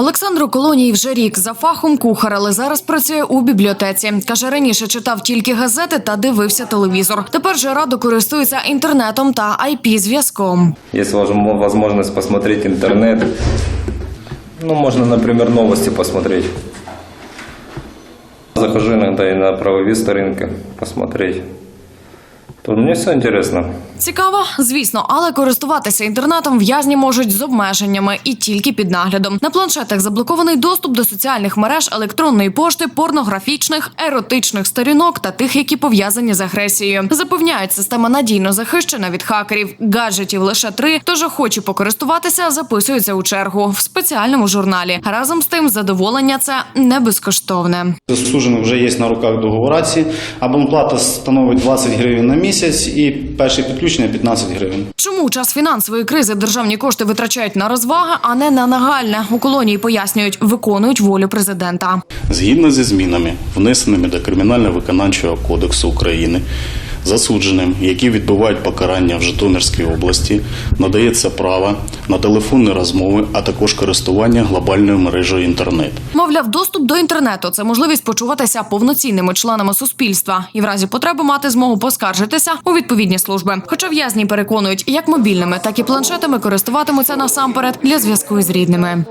Олександр у колонії вже рік за фахом кухар, але зараз працює у бібліотеці. Каже, раніше читав тільки газети та дивився телевізор. Тепер же радо користується інтернетом та IP зв'язком. Есть возм- возможность посмотреть интернет. Ну, можно, например, новости посмотреть. Захожу иногда и на правовые сторінки посмотреть. То мне все интересно. Цікаво, звісно, але користуватися інтернетом в'язні можуть з обмеженнями і тільки під наглядом. На планшетах заблокований доступ до соціальних мереж, електронної пошти, порнографічних, еротичних сторінок та тих, які пов'язані з агресією. Запевняють, система надійно захищена від хакерів. Гаджетів лише три. Тож охочі покористуватися записуються у чергу в спеціальному журналі. Разом з тим, задоволення це не безкоштовне. Засуджених вже є на руках договораці. Абонплата становить 20 гривень на місяць і перше підключення 15 гривень. Чому у час фінансової кризи державні кошти витрачають на розваги, а не на нагальне? У колонії пояснюють, виконують волю президента. Згідно зі змінами, внесеними до Кримінально-виконавчого кодексу України, засудженим, які відбувають покарання в Житомирській області, надається право на телефонні розмови, а також користування глобальною мережею інтернет. Мовляв, доступ до інтернету це можливість почуватися повноцінними членами суспільства і в разі потреби мати змогу поскаржитися у відповідні служби. Хоча в'язні переконують, як мобільними, так і планшетами користуватимуться насамперед для зв'язку із рідними.